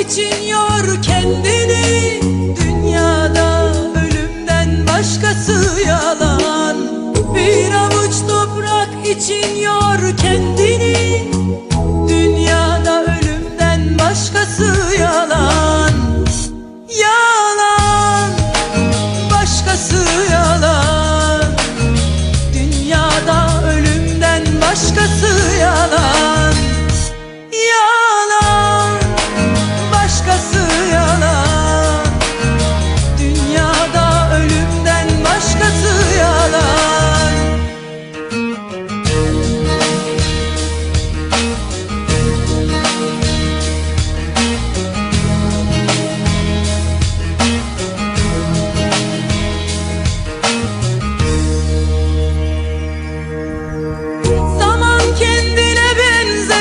İçin yor kendini. Dünyada ölümden başkası yalan. Bir avuç toprak için yor kendini. Dünyada ölümden başkası yalan. Yalan. Başkası yalan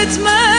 it's mine.